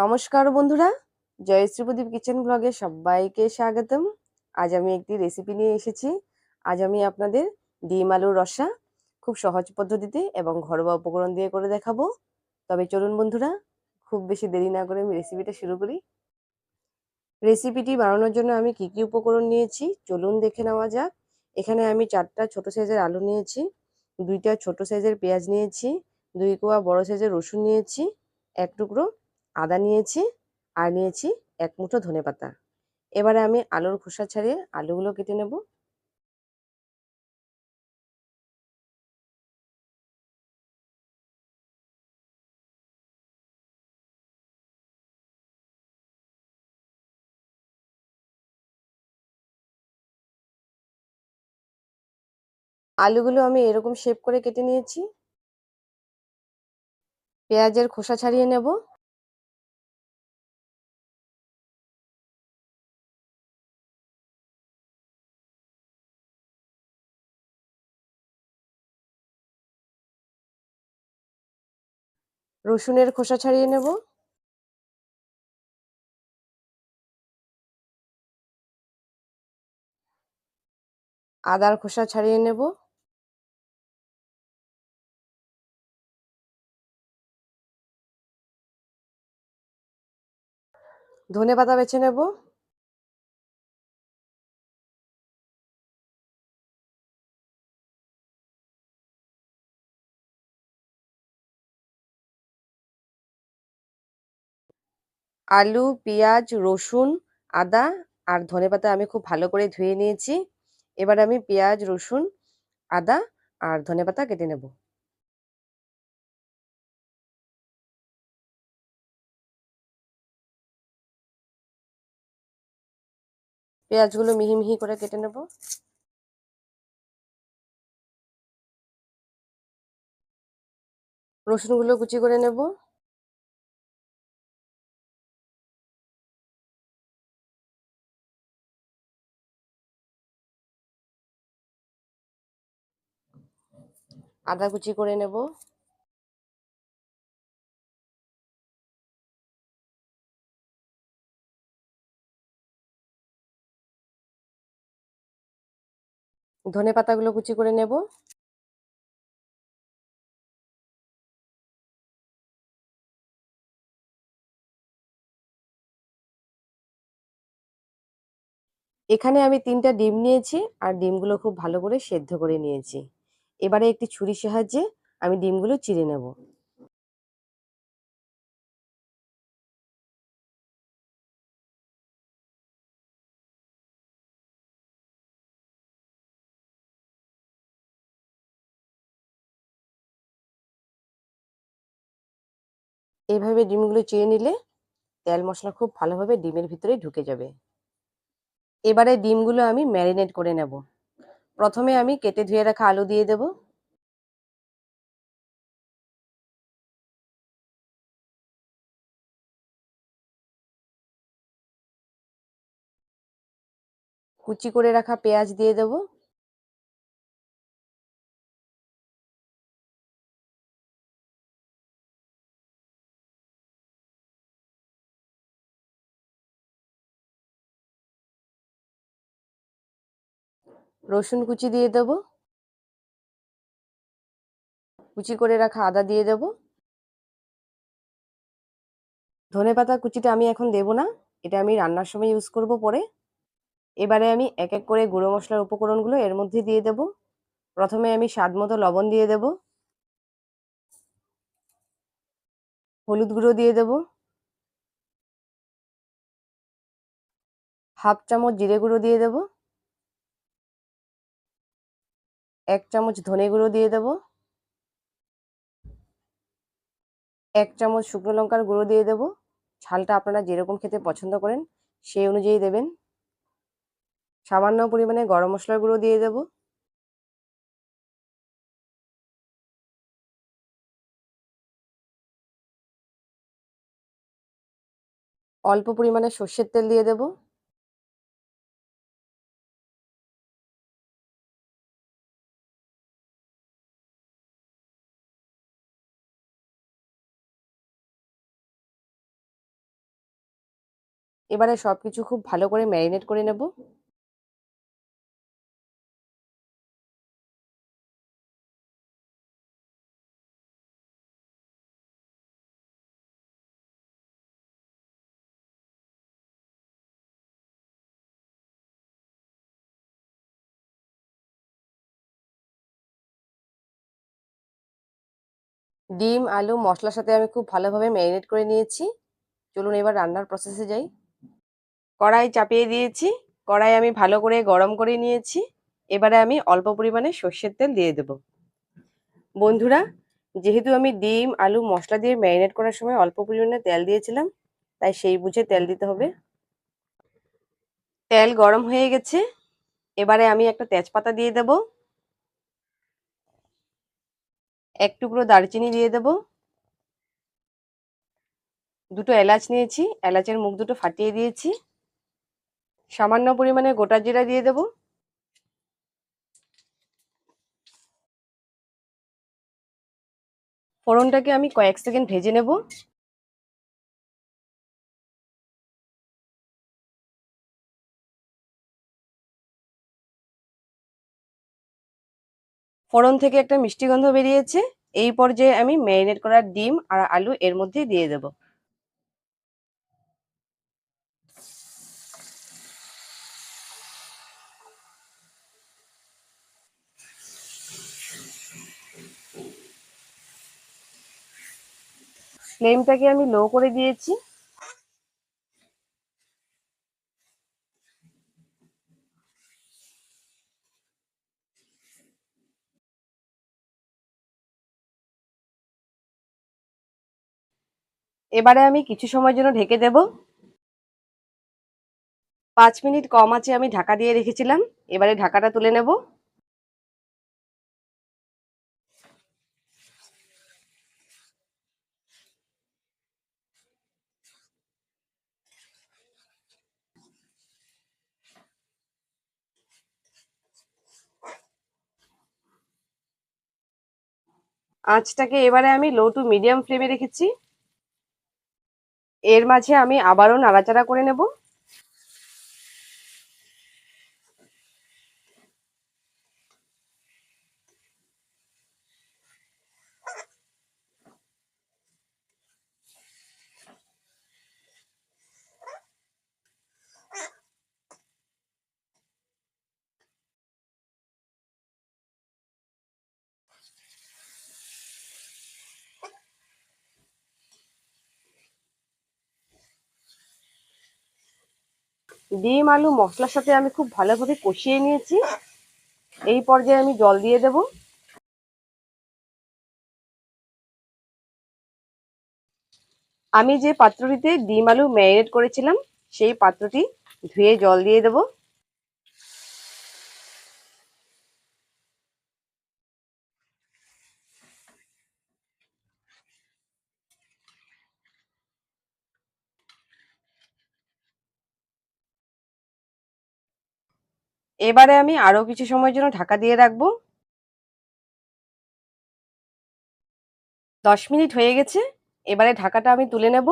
নমস্কার বন্ধুরা জয়শ্রী প্রদীপ কিচেন ব্লগে সবাইকে স্বাগতম। আজ আমি একটি রেসিপি নিয়ে এসেছি। আজ আমি আপনাদের ডিম আলুর রসা খুব সহজ পদ্ধতিতে এবং ঘরোয়া উপকরণ দিয়ে করে দেখাবো। তবে চলুন বন্ধুরা, খুব বেশি দেরি না করে আমি রেসিপিটা শুরু করি। রেসিপিটি বানানোর জন্য আমি কি কি উপকরণ নিয়েছি, চলুন দেখে নেওয়া যাক। এখানে আমি চারটা ছোট সাইজের আলু নিয়েছি, দুইটা ছোট সাইজের পেঁয়াজ নিয়েছি, দুই কোয়া বড় সাইজের রসুন নিয়েছি, এক টুকরো আদা নিয়েছি, আর নিয়েছি এক মুঠো ধনে পাতা। এবারে আমি আলুর খোসা ছাড়িয়ে আলুগুলো কেটে নেব। আলুগুলো আমি এরকম শেপ করে কেটে নিয়েছি। পেঁয়াজের খোসা ছাড়িয়ে নেব। রসুনের খোসা ছাড়িয়ে নেব। আদার খোসা ছাড়িয়ে নেব। ধনে পাতা বেছে নেব। আলু, পেঁয়াজ, রসুন, আদা আর ধনে পাতা আমি খুব ভালো করে ধুয়ে নিয়েছি। এবার আমি পেঁয়াজ, রসুন, আদা আর ধনে পাতা কেটে নেব। পেঁয়াজগুলো মিহি মিহি করে কেটে নেব। রসুনগুলো কুচি করে নেব। আদা কুচি করে নেব। ধনে পাতাগুলো কুচি করে নেব। এখানে আমি তিনটা ডিম নিয়েছি, আর ডিমগুলো খুব ভালো করে সেদ্ধ করে নিয়েছি। এবারে একটি ছুরির সাহায্যে আমি ডিমগুলো চিড়ে নেব। এইভাবে ডিমগুলো চিড়ে নিলে তেল মশলা খুব ভালোভাবে ডিমের ভিতরে ঢুকে যাবে। এবারে ডিমগুলো আমি ম্যারিনেট করে নেব। প্রথমে আমি কেটে ধুয়ে রাখা আলু দিয়ে দেব। কুচি করে রাখা পেঁয়াজ দিয়ে দেব। রসুন কুচি দিয়ে দেব। কুচি করে রাখা আদা দিয়ে দেব। ধনে পাতা কুচিটা আমি এখন দেব না, এটা আমি রান্নার সময় ইউজ করব পরে। এবারে আমি এক এক করে গুঁড়ো মশলার উপকরণগুলো এর মধ্যে দিয়ে দেব। প্রথমে আমি স্বাদ মতো লবণ দিয়ে দেব। হলুদ গুঁড়ো দিয়ে দেব। হাফ চামচ জিরে গুঁড়ো দিয়ে দেব। এক চামচ ধনে গুঁড়ো দিয়ে দেব। এক চামচ শুকনো লঙ্কার গুঁড়ো দিয়ে দেব। ঝালটা আপনারা যেরকম খেতে পছন্দ করেন, সেই অনুযায়ী দেবেন। সামান্য পরিমাণে গরম মশলার গুঁড়ো দিয়ে দেব। অল্প পরিমাণে সর্ষের তেল দিয়ে দেব। এবারে সব কিছু খুব ভালো করে ম্যারিনেট করে নেব। ডিম, আলু, মশলার সাথে আমি খুব ভালোভাবে ম্যারিনেট করে নিয়েছি। চলুন এবার রান্নার প্রসেসে যাই। কড়াই চাপিয়ে দিয়েছি। কড়াই আমি ভালো করে গরম করে নিয়েছি। এবারে আমি অল্প পরিমাণে সর্ষের তেল দিয়ে দেব। বন্ধুরা, যেহেতু আমি ডিম, আলু, মশলা দিয়ে ম্যারিনেট করার সময় অল্প পরিমাণে তেল দিয়েছিলাম, তাই সেই বুঝে তেল দিতে হবে। তেল গরম হয়ে গেছে। এবারে আমি একটা তেজপাতা দিয়ে দেব। এক টুকরো দারচিনি দিয়ে দেব। দুটো এলাচ নিয়েছি। এলাচের মুখ দুটো ফাটিয়ে দিয়েছি। সামান্য পরিমাণে গোটা জিরা দিয়ে দেব। ফোড়নটাকে আমি কয়েক সেকেন্ড ভেজে নেব। ফোড়ন থেকে একটা মিষ্টি গন্ধ বেরিয়েছে। এই পর্যায়ে আমি ম্যারিনেট করা ডিম আর আলু এর মধ্যে দিয়ে দেব। ফ্লেমটাকে আমি লো করে দিয়েছি। এবারে আমি কিছু সময়ের জন্য ঢেকে দেব। পাঁচ মিনিট কম আছে আমি ঢাকা দিয়ে রেখেছিলাম। এবারে ঢাকাটা তুলে নেব। আঁচটাকে এবারে আমি লো টু মিডিয়াম ফ্লেমে রেখেছি। এর মাঝে আমি আবারও নাড়াচাড়া করে নেব। ডিম, আলু, মশলার সাথে আমি খুব ভালোভাবে কষিয়ে নিয়েছি। এই পর্যায়ে আমি জল দিয়ে দেব। আমি যে পাত্রটিতে ডিম, আলু ম্যারিনেট করেছিলাম, সেই পাত্রটি ধুয়ে জল দিয়ে দেব। এবারে আমি আরও কিছু সময়ের জন্য ঢাকা দিয়ে রাখব। দশ মিনিট হয়ে গেছে, এবারে ঢাকাটা আমি তুলে নেব।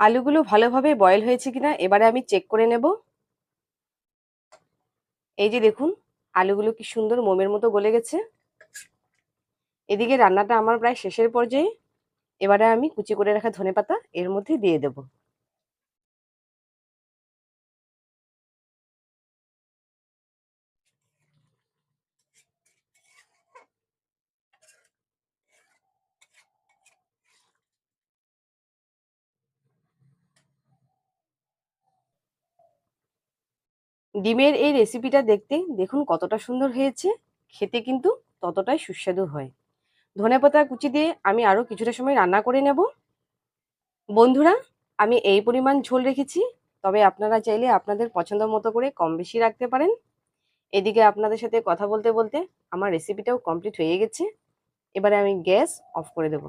আলুগুলো ভালোভাবে বয়েল হয়েছে কিনা, এবারে আমি চেক করে নেব। এই যে দেখুন, আলুগুলো কি সুন্দর মোমের মতো গলে গেছে। এদিকে রান্নাটা আমার প্রায় শেষের পর্যায়ে। এবারে আমি কুচি করে রাখা ধনে পাতা এর মধ্যে দিয়ে দেব। ডিমের এই রেসিপিটা দেখতে দেখুন কতটা সুন্দর হয়েছে। খেতে কিন্তু ততটাই সুস্বাদু হয়। ধনেপাতা কুচি দিয়ে আমি আরও কিছুটা সময় রান্না করে নেব। বন্ধুরা, আমি এই পরিমাণ ঝোল রেখেছি, তবে আপনারা চাইলে আপনাদের পছন্দ মতো করে কম বেশি রাখতে পারেন। এদিকে আপনাদের সাথে কথা বলতে বলতে আমার রেসিপিটাও কমপ্লিট হয়ে গেছে। এবারে আমি গ্যাস অফ করে দেবো।